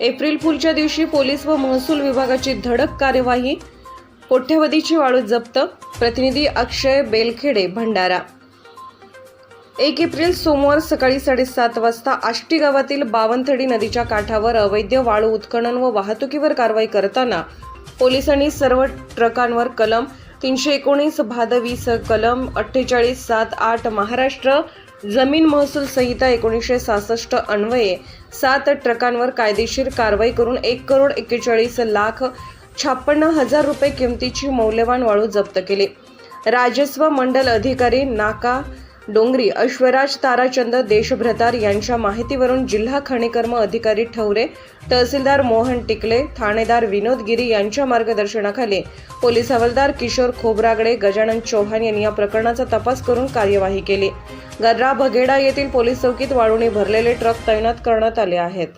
April फुलच्या दिवशी police व महसूल विभागाची धडक कार्यवाही कोठ्यावधीची वाळू जप्त प्रतिनिधी अक्षय बेलखेडे भंडारा. एक एप्रिल सोमवार सकाळी साडेसात वाजता आष्टी गावातील बावनथडी नदीच्या काठावर अवैध वाळू उत्खनन व वाहतुकीवर कारवाई करताना पोलिसांनी सर्व ट्रकांवर कलम तीनशे एकोणीस भादवीस कलम अठ्ठेचाळीस सात आठ महाराष्ट्र. जमीन महसूल संहिता एकोणीसशे सहासष्ट अन्वये. सात ट्रकांवर कायदेशीर कारवाई करून एक करोड एक्केचाळीस लाख छापन्न हजार रुपये किमतीची मौल्यवान वाळू जप्त केली. राजस्व मंडल अधिकारी नाका डोंगरी अश्वराज ताराचंद देशभ्रतार यांच्या माहितीवरून जिल्हा खनिकर्म अधिकारी ठवरे तहसीलदार मोहन टिकले ठाणेदार विनोद गिरी यांच्या मार्गदर्शनाखाली पोलीस हवालदार किशोर खोबरागडे गजानन चौहान यांनी या प्रकरणाचा तपास करून कार्यवाही केली. गर्रा भगेडा येथील पोलीस चौकीत वाळूने भरलेले ट्रक तैनात करण्यात आले आहेत.